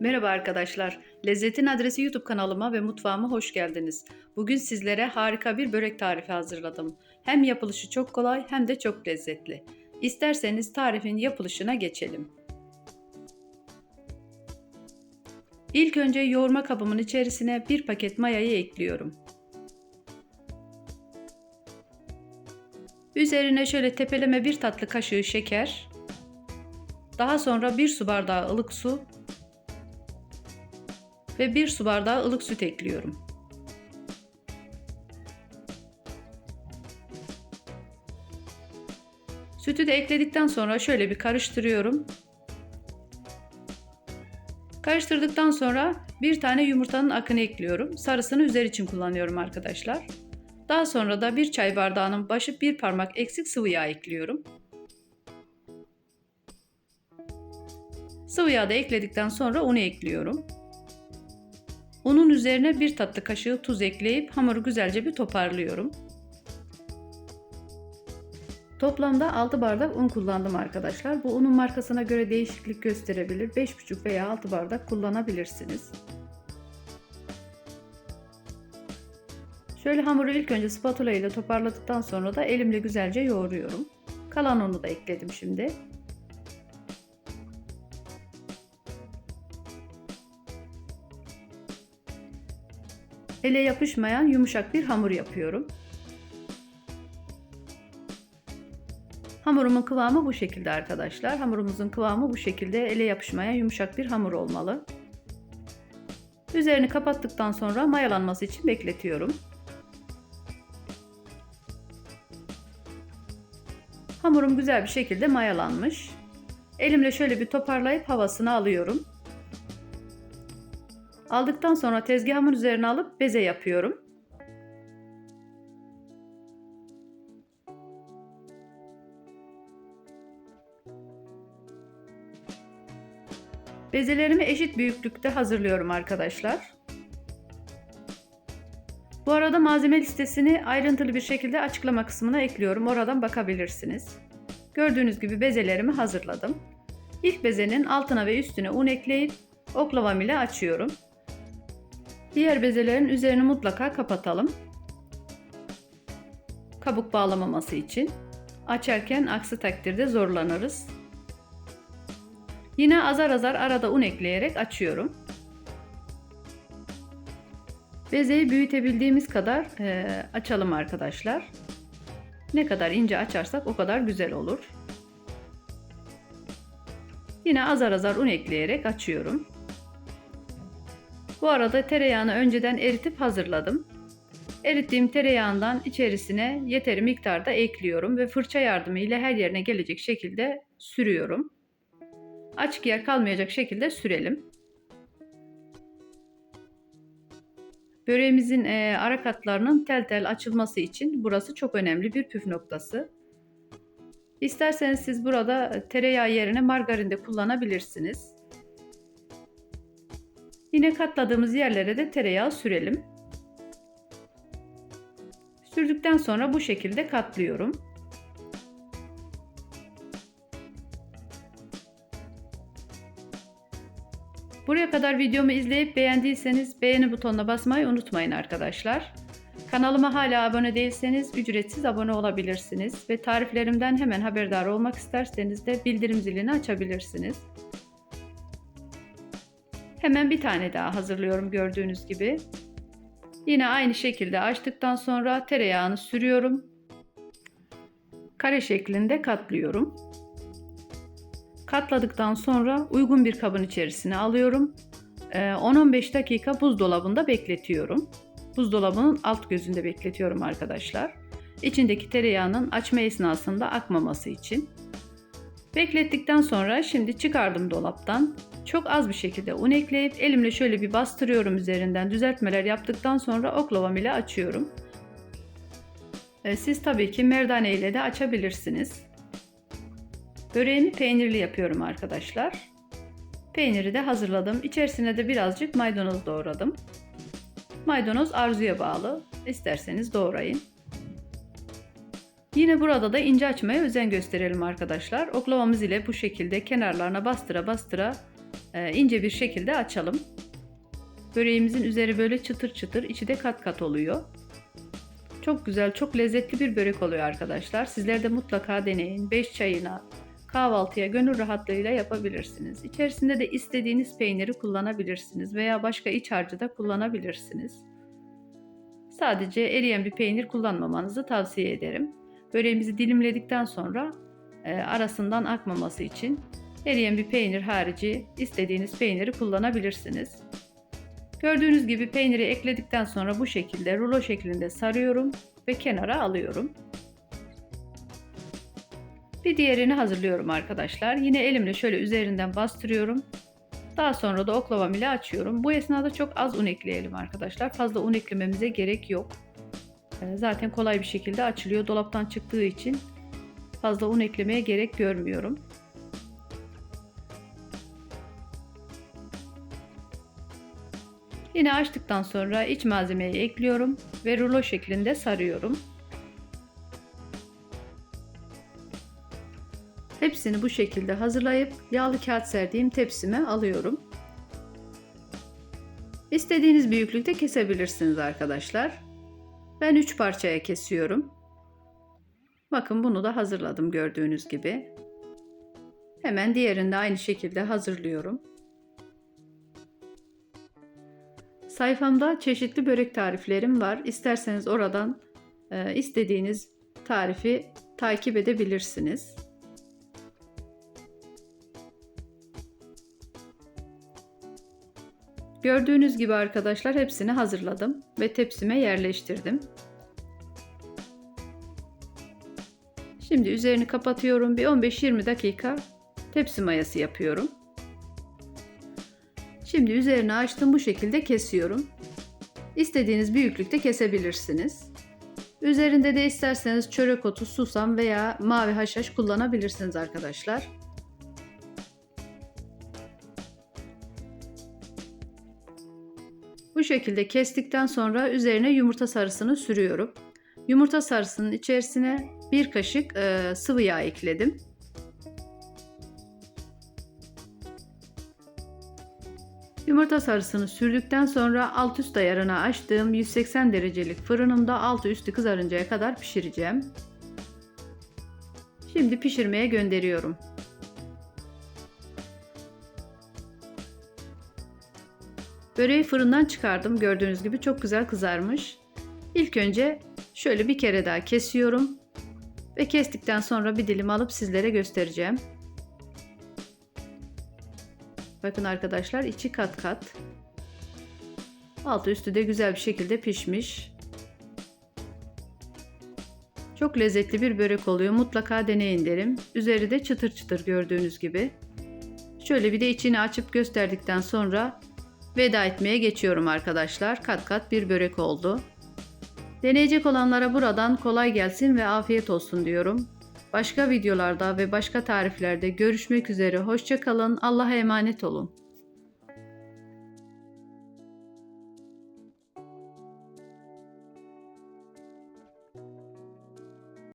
Merhaba arkadaşlar. Lezzetin Adresi YouTube kanalıma ve mutfağıma hoş geldiniz. Bugün sizlere harika bir börek tarifi hazırladım. Hem yapılışı çok kolay hem de çok lezzetli. İsterseniz tarifin yapılışına geçelim. İlk önce yoğurma kabımın içerisine bir paket mayayı ekliyorum. Üzerine şöyle tepeleme bir tatlı kaşığı şeker, daha sonra bir su bardağı ılık su ve 1 su bardağı ılık süt ekliyorum. Sütü de ekledikten sonra şöyle bir karıştırıyorum. Karıştırdıktan sonra bir tane yumurtanın akını ekliyorum. Sarısını üzer için kullanıyorum arkadaşlar. Daha sonra da bir çay bardağının başı bir parmak eksik sıvı yağ ekliyorum. Sıvı yağ da ekledikten sonra unu ekliyorum. Unun üzerine bir tatlı kaşığı tuz ekleyip hamuru güzelce bir toparlıyorum. Toplamda 6 bardak un kullandım arkadaşlar. Bu unun markasına göre değişiklik gösterebilir. 5,5 veya 6 bardak kullanabilirsiniz. Şöyle hamuru ilk önce spatula ile toparladıktan sonra da elimle güzelce yoğuruyorum. Kalan unu da ekledim şimdi. Ele yapışmayan yumuşak bir hamur yapıyorum. Hamurumun kıvamı bu şekilde arkadaşlar. Hamurumuzun kıvamı bu şekilde ele yapışmayan yumuşak bir hamur olmalı. Üzerini kapattıktan sonra mayalanması için bekletiyorum. Hamurum güzel bir şekilde mayalanmış. Elimle şöyle bir toparlayıp havasını alıyorum. Aldıktan sonra tezgahımın üzerine alıp beze yapıyorum. Bezelerimi eşit büyüklükte hazırlıyorum arkadaşlar. Bu arada malzeme listesini ayrıntılı bir şekilde açıklama kısmına ekliyorum. Oradan bakabilirsiniz. Gördüğünüz gibi bezelerimi hazırladım. İlk bezenin altına ve üstüne un ekleyip oklavam ile açıyorum. Diğer bezelerin üzerini mutlaka kapatalım. Kabuk bağlamaması için. Açarken aksi takdirde zorlanırız. Yine azar azar arada un ekleyerek açıyorum. Bezeyi büyütebildiğimiz kadar e, açalım arkadaşlar. Ne kadar ince açarsak o kadar güzel olur. Yine azar azar un ekleyerek açıyorum. Bu arada tereyağını önceden eritip hazırladım. Erittiğim tereyağından içerisine yeteri miktarda ekliyorum ve fırça yardımıyla her yerine gelecek şekilde sürüyorum. Açık yer kalmayacak şekilde sürelim. Böreğimizin e, ara katlarının tel tel açılması için burası çok önemli bir püf noktası. İsterseniz siz burada tereyağı yerine margarin de kullanabilirsiniz. Yine katladığımız yerlere de tereyağı sürelim. Sürdükten sonra bu şekilde katlıyorum. Buraya kadar videomu izleyip beğendiyseniz beğeni butonuna basmayı unutmayın arkadaşlar. Kanalıma hala abone değilseniz ücretsiz abone olabilirsiniz ve tariflerimden hemen haberdar olmak isterseniz de bildirim zilini açabilirsiniz. Hemen bir tane daha hazırlıyorum gördüğünüz gibi. Yine aynı şekilde açtıktan sonra tereyağını sürüyorum. Kare şeklinde katlıyorum. Katladıktan sonra uygun bir kabın içerisine alıyorum. 10-15 ee, dakika buzdolabında bekletiyorum. Buzdolabının alt gözünde bekletiyorum arkadaşlar. İçindeki tereyağının açma esnasında akmaması için. Beklettikten sonra şimdi çıkardım dolaptan. Çok az bir şekilde un ekleyip elimle şöyle bir bastırıyorum üzerinden. Düzeltmeler yaptıktan sonra oklavam ile açıyorum. Ee, siz tabii ki merdane ile de açabilirsiniz. Böreğimi peynirli yapıyorum arkadaşlar. Peyniri de hazırladım. İçerisine de birazcık maydanoz doğradım. Maydanoz arzuya bağlı. İsterseniz doğrayın. Yine burada da ince açmaya özen gösterelim arkadaşlar. Oklavamız ile bu şekilde kenarlarına bastıra bastıra ince bir şekilde açalım. Böreğimizin üzeri böyle çıtır çıtır, içi de kat kat oluyor. Çok güzel, çok lezzetli bir börek oluyor arkadaşlar. Sizler de mutlaka deneyin. 5 çayına, kahvaltıya gönül rahatlığıyla yapabilirsiniz. İçerisinde de istediğiniz peyniri kullanabilirsiniz veya başka iç harcı da kullanabilirsiniz. Sadece eriyen bir peynir kullanmamanızı tavsiye ederim. Böreğimizi dilimledikten sonra e, arasından akmaması için eriyen bir peynir harici istediğiniz peyniri kullanabilirsiniz. Gördüğünüz gibi peyniri ekledikten sonra bu şekilde rulo şeklinde sarıyorum ve kenara alıyorum. Bir diğerini hazırlıyorum arkadaşlar. Yine elimle şöyle üzerinden bastırıyorum. Daha sonra da oklavam ile açıyorum. Bu esnada çok az un ekleyelim arkadaşlar. Fazla un eklememize gerek yok. Ee, Zaten kolay bir şekilde açılıyor. Dolaptan çıktığı için fazla un eklemeye gerek görmüyorum. Yine açtıktan sonra iç malzemeyi ekliyorum ve rulo şeklinde sarıyorum. Hepsini bu şekilde hazırlayıp yağlı kağıt serdiğim tepsime alıyorum. İstediğiniz büyüklükte kesebilirsiniz arkadaşlar. Ben 3 parçaya kesiyorum. Bakın bunu da hazırladım gördüğünüz gibi. Hemen diğerini de aynı şekilde hazırlıyorum. Sayfamda çeşitli börek tariflerim var. İsterseniz oradan e, istediğiniz tarifi takip edebilirsiniz. Gördüğünüz gibi arkadaşlar hepsini hazırladım ve tepsime yerleştirdim. Şimdi üzerini kapatıyorum. Bir 15-20 dakika tepsi mayası yapıyorum. Şimdi üzerine açtım bu şekilde kesiyorum. İstediğiniz büyüklükte kesebilirsiniz. Üzerinde de isterseniz çörek otu, susam veya mavi haşhaş kullanabilirsiniz arkadaşlar. Bu şekilde kestikten sonra üzerine yumurta sarısını sürüyorum. Yumurta sarısının içerisine bir kaşık e, sıvı yağ ekledim. Yumurta sarısını sürdükten sonra alt üst ayarına açtığım 180 derecelik fırınımda altı üstü kızarıncaya kadar pişireceğim. Şimdi pişirmeye gönderiyorum. Böreği fırından çıkardım. Gördüğünüz gibi çok güzel kızarmış. İlk önce şöyle bir kere daha kesiyorum. Ve kestikten sonra bir dilim alıp sizlere göstereceğim. Bakın arkadaşlar içi kat kat. Altı üstü de güzel bir şekilde pişmiş. Çok lezzetli bir börek oluyor. Mutlaka deneyin derim. Üzeri de çıtır çıtır gördüğünüz gibi. Şöyle bir de içini açıp gösterdikten sonra veda etmeye geçiyorum arkadaşlar. Kat kat bir börek oldu. Deneyecek olanlara buradan kolay gelsin ve afiyet olsun diyorum. Başka videolarda ve başka tariflerde görüşmek üzere. Hoşçakalın. Allah'a emanet olun.